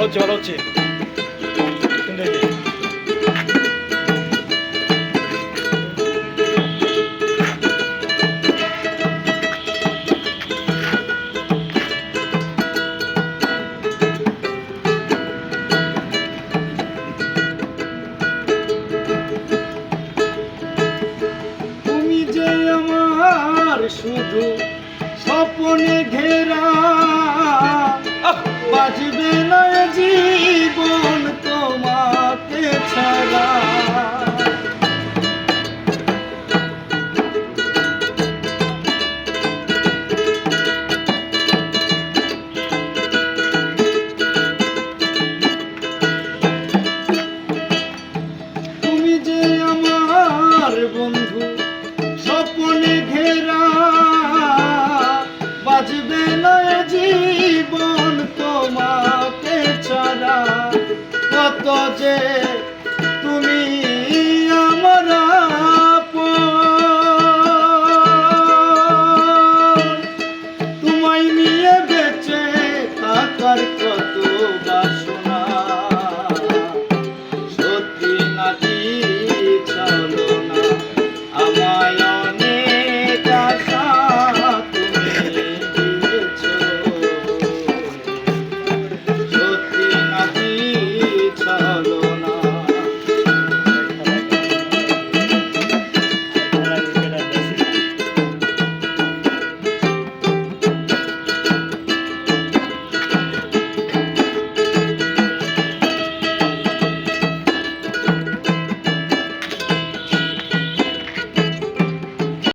ভালো হচ্ছে ভালো হচ্ছে। শুধু